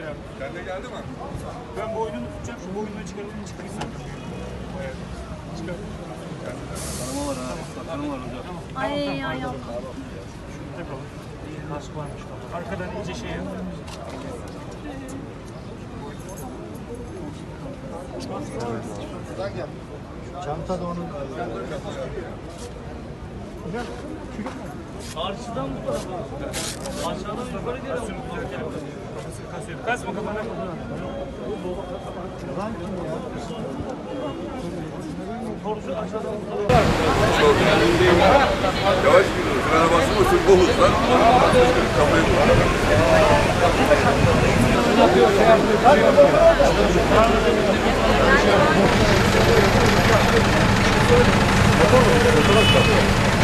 geri abi. Sende geldi mi? Ben boynunu tutacağım. Şu boynunu çıkaralım. Çıkarırsan. Evet. Çıkar. Kanama var ha. Kanama var hocam. Ay ayağım. Takalım. Kask varmış. Arkadan iyice şey yap. Çanta da onun. Karşıdan bu tarafa. Aşağıdan yukarı geliyor. Kafasını kasıyor. Kasma kafana. Torcu aşağıdan bu tarafa. Yavaş gidiyoruz. Frene basılmasın. Bu hızla. Kafayı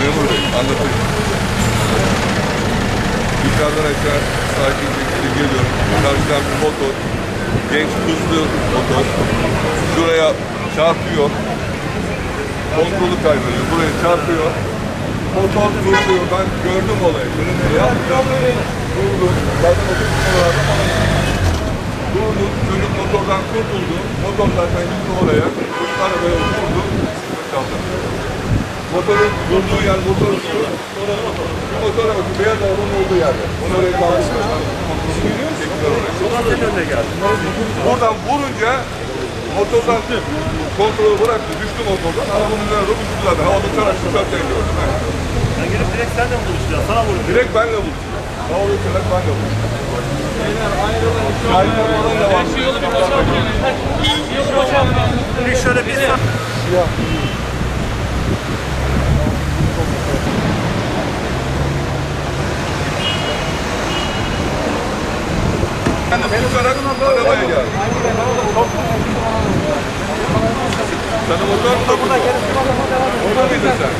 Memur Bey anlatayım. Yukarıdan aşağı sakin şekilde geliyorum. Karşıdan bir motor. Genç hızlı motor. Şuraya çarpıyor. Kontrolü kaybediyor. Buraya çarpıyor. Motor duruyor. Ben gördüm olayı. Yaptım. Durdum. Zaten otobüs Durdum. Çocuk motordan kurtuldu. Motor zaten gitti oraya. Çocuk arabaya vurdu. Kaldı. Motorun durduğu yer motor. Şu motora bakın. Beyaz arabanın olduğu yerde. Onu oraya kaldırdılar. Çektiler oraya. Buradan vurunca motordan kontrolü bıraktı. Düştü motordan. Arabanın üzerine uçtu zaten. Havada uçarak uçarken gördüm. ben. Ben gelip direkt senden buluşacağım. Sana vurayım. Direkt benle buluştu. Havada uçarak benle buluştu. Kayıtlar falan da var. Bir şöyle bir Uçarak arabaya geldi. Sana motor mu dokundu? Orada mıydın sen?